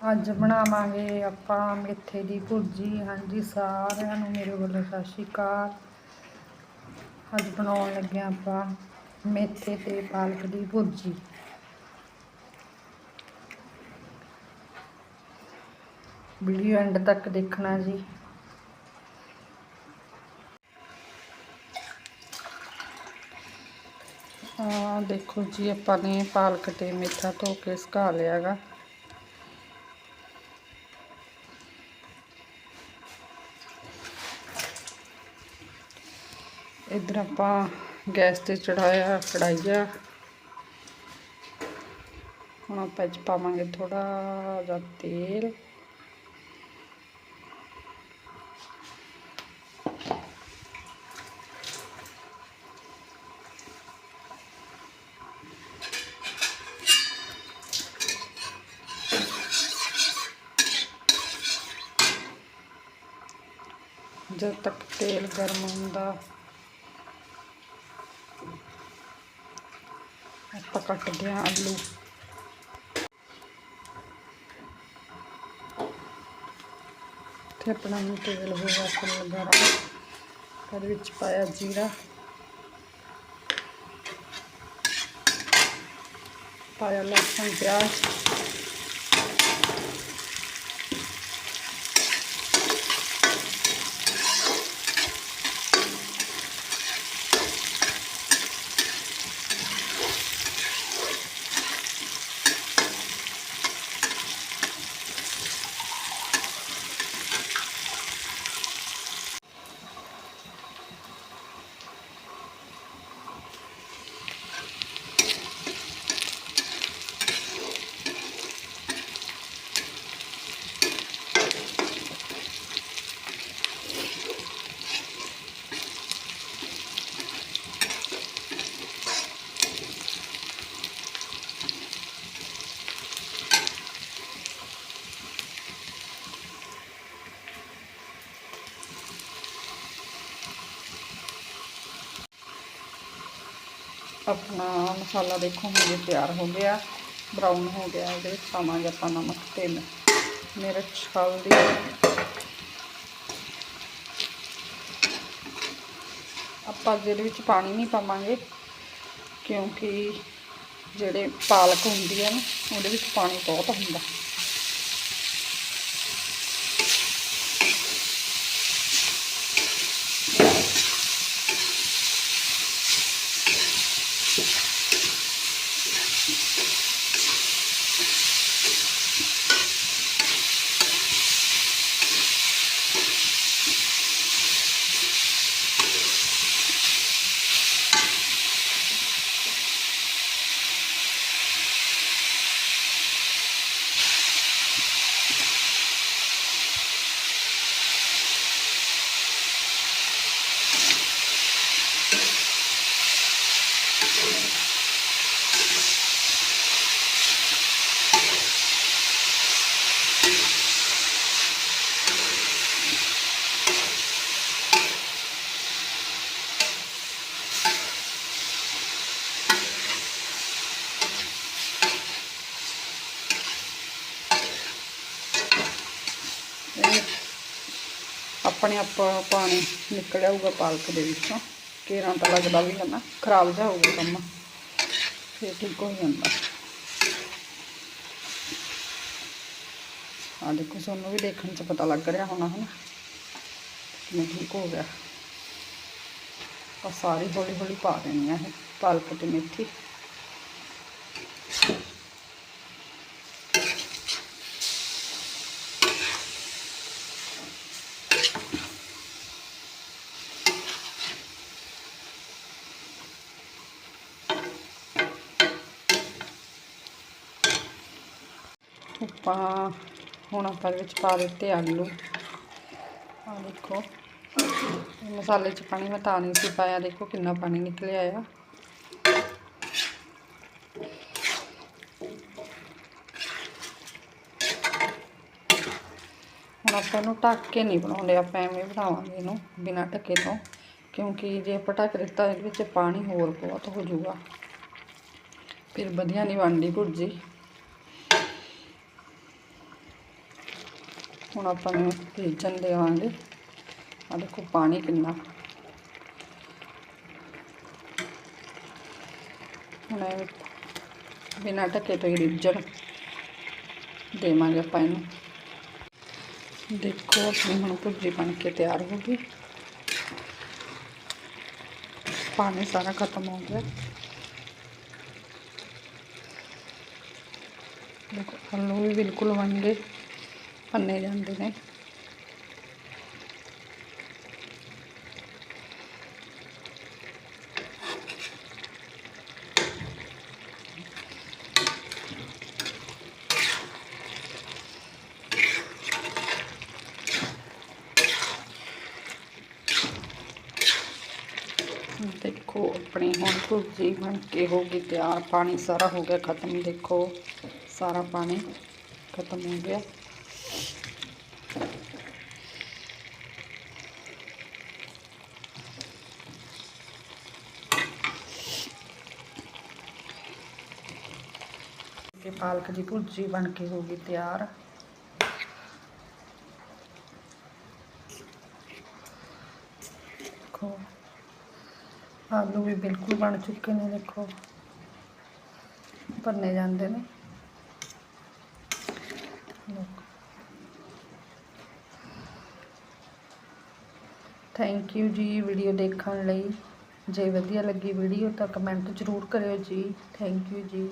ਅੱਜ ਬਣਾਵਾਂਗੇ ਆਪਾਂ ਮੇਥੇ ਦੀ ਭੁਰਜੀ, ਹਾਂਜੀ, ਸਾਰਿਆਂ ਨੂੰ ਮੇਰੇ ਵੱਲੋਂ ਸਤਿ ਸ਼੍ਰੀ ਅਕਾਲ। ਅੱਜ ਬਣਾਉਣ ਲੱਗੇ ਹਾਂ ਆਪਾਂ ਮੇਥੇ ਤੇ ਪਾਲਕ ਦੀ ਭੁਰਜੀ। ਵੀਡੀਓ ਐਂਡ ਤੱਕ ਦੇਖਣਾ ਜੀ। ਆ ਦੇਖੋ ਜੀ, ਆਪਾਂ ਨੇ ਪਾਲਕ ਤੇ ਮੇਥਾ ਧੋ ਕੇ ਸੁਕਾ ਲਿਆਗਾ ਇੱਧਰ ਆਪਾਂ ਗੈਸ ਤੇ ਚੜਾਇਆ, ਕੜਾਈਆ। ਹੁਣ ਆਪਾਂ 'ਚ ਪਾਵਾਂਗੇ ਥੋੜਾ ਜਿਹਾ ਤੇਲ। ਜਦ ਤੱਕ ਤੇਲ ਗਰਮ ਹੁੰਦਾ। ਆਪਾਂ ਕੱਟਦੇ ਹਾਂ ਆਲੂ। ਤੇ ਆਪਣਾ ਨੂੰ ਤੇਲ ਹੋ ਗਿਆ ਫੁੱਲ ਗਰਮ। ਫਿਰ ਵਿੱਚ ਪਾਇਆ ਜੀਰਾ। ਪਾਇਆ ਲਸਣ, ਪਿਆਜ਼। ਆਪਣਾ ਮਸਾਲਾ ਦੇਖੋ ਹੁਣ ਇਹ ਤਿਆਰ ਹੋ ਗਿਆ ਬਰਾਊਨ ਹੋ ਗਿਆ, ਇਹਦੇ ਵਿੱਚ ਪਾਵਾਂਗੇ ਆਪਾਂ ਨਮਕ ਤੇ ਮਿਰਚ, ਹਲਦੀ। ਆਪਾਂ ਜਿਹਦੇ ਵਿੱਚ ਪਾਣੀ ਨਹੀਂ ਪਾਵਾਂਗੇ, ਕਿਉਂਕਿ ਜਿਹੜੇ ਪਾਲਕ ਹੁੰਦੀ ਹੈ ਨਾ, ਉਹਦੇ ਵਿੱਚ ਪਾਣੀ ਬਹੁਤ ਹੁੰਦਾ। ਆਪਣੇ ਆਪ ਪਾਣੀ ਨਿਕਲ ਆਊਗਾ ਪਾਲਕ ਦੇ ਵਿੱਚੋਂ। ਕੇਰਾਂ ਤਾਂ ਲੱਗਦਾ ਵੀ ਹੈ ਨਾ, ਖਰਾਬ ਜਾ ਹੋਊਗਾ ਕੰਮ। ਫਿਰ ਠੀਕ ਹੋ ਜਾਂਦਾ। ਆ ਦੇਖੋ ਤੁਹਾਨੂੰ ਵੀ ਦੇਖਣ 'ਚ ਪਤਾ ਲੱਗ ਰਿਹਾ ਹੋਣਾ, ਹਨਾ। ਕਿਵੇਂ ਠੀਕ ਹੋ ਗਿਆ। ਆ ਸਾਰੀ ਹੌਲੀ ਹੌਲੀ ਪਾ ਦੇਣੀ ਆ ਇਹ, ਪਾਲਕ ਤੇ ਮੇਥੀ। ਆਪਾਂ ਹੁਣ ਆਪਾਂ ਇਹਦੇ ਵਿੱਚ ਪਾ ਦਿੱਤੇ ਆਲੂ। ਆ ਦੇਖੋ ਮਸਾਲੇ 'ਚ ਪਾਣੀ ਮੈਂ ਤਾਂ ਨਹੀਂ ਸੀ ਪਾਇਆ। ਦੇਖੋ ਕਿੰਨਾ ਪਾਣੀ ਨਿਕਲਿਆ ਆ। ਹੁਣ ਆਪਾਂ ਇਹਨੂੰ ਢੱਕ ਕੇ ਨਹੀਂ ਬਣਾਉਂਦੇ। ਆਪਾਂ ਐਵੇਂ ਬਣਾਵਾਂਗੇ ਇਹਨੂੰ ਬਿਨਾਂ ਢੱਕੇ ਤੋਂ, ਕਿਉਂਕਿ ਜੇ ਆਪਾਂ ਢੱਕ ਦਿੱਤਾ, ਇਹਦੇ ਵਿੱਚ ਪਾਣੀ ਹੋਰ ਬਹੁਤ ਹੋ ਜਾਊਗਾ। ਫਿਰ ਵਧੀਆ ਨਹੀਂ ਬਣਦੀ ਭੁਰਜੀ। ਹੁਣ ਆਪਾਂ ਨੂੰ ਰਿੱਝਣ ਦੇਵਾਂਗੇ ਆ ਦੇਖੋ ਪਾਣੀ ਕਿੰਨਾ। ਹੁਣ ਇਹ ਬਿਨਾਂ ਢੱਕੇ ਤੋਂ ਹੀ ਰਿੱਝਣ ਦੇਵਾਂਗੇ ਆਪਾਂ ਇਹਨੂੰ। ਦੇਖੋ ਆਪਣੀ ਹੁਣ ਭੁਰਜੀ ਬਣ ਕੇ ਤਿਆਰ ਹੋ ਗਈ। ਪਾਣੀ ਸਾਰਾ ਖਤਮ ਹੋ ਗਿਆ। ਦੇਖੋ ਆਲੂ ਵੀ ਬਿਲਕੁਲ ਬਣ ਗਏ। ਪੰਨੇ ਜਾਂਦੇ ਨੇ ਦੇਖੋ ਆਪਣੀ ਹੁਣ ਭੁਰਜੀ ਬਣ ਕੇ ਹੋ ਗਈ ਤਿਆਰ ਪਾਣੀ ਸਾਰਾ ਹੋ ਗਿਆ ਖਤਮ ਦੇਖੋ ਸਾਰਾ ਪਾਣੀ ਖਤਮ ਹੋ ਗਿਆ ਪਾਲਕ ਦੀ ਭੁਰਜੀ ਬਣ ਕੇ ਹੋ ਗਈ ਤਿਆਰ। ਦੇਖੋ, ਆਲੂ ਵੀ ਬਿਲਕੁਲ ਬਣ ਚੁੱਕੇ ਨੇ, ਦੇਖੋ। ਭਰਨੇ ਜਾਂਦੇ ਨੇ। ਥੈਂਕ ਯੂ ਜੀ ਵੀਡੀਓ ਦੇਖਣ ਲਈ। ਜੇ ਵਧੀਆ ਲੱਗੀ ਵੀਡੀਓ ਤਾਂ ਕਮੈਂਟ ਜ਼ਰੂਰ ਕਰਿਓ ਜੀ। ਥੈਂਕ ਯੂ ਜੀ।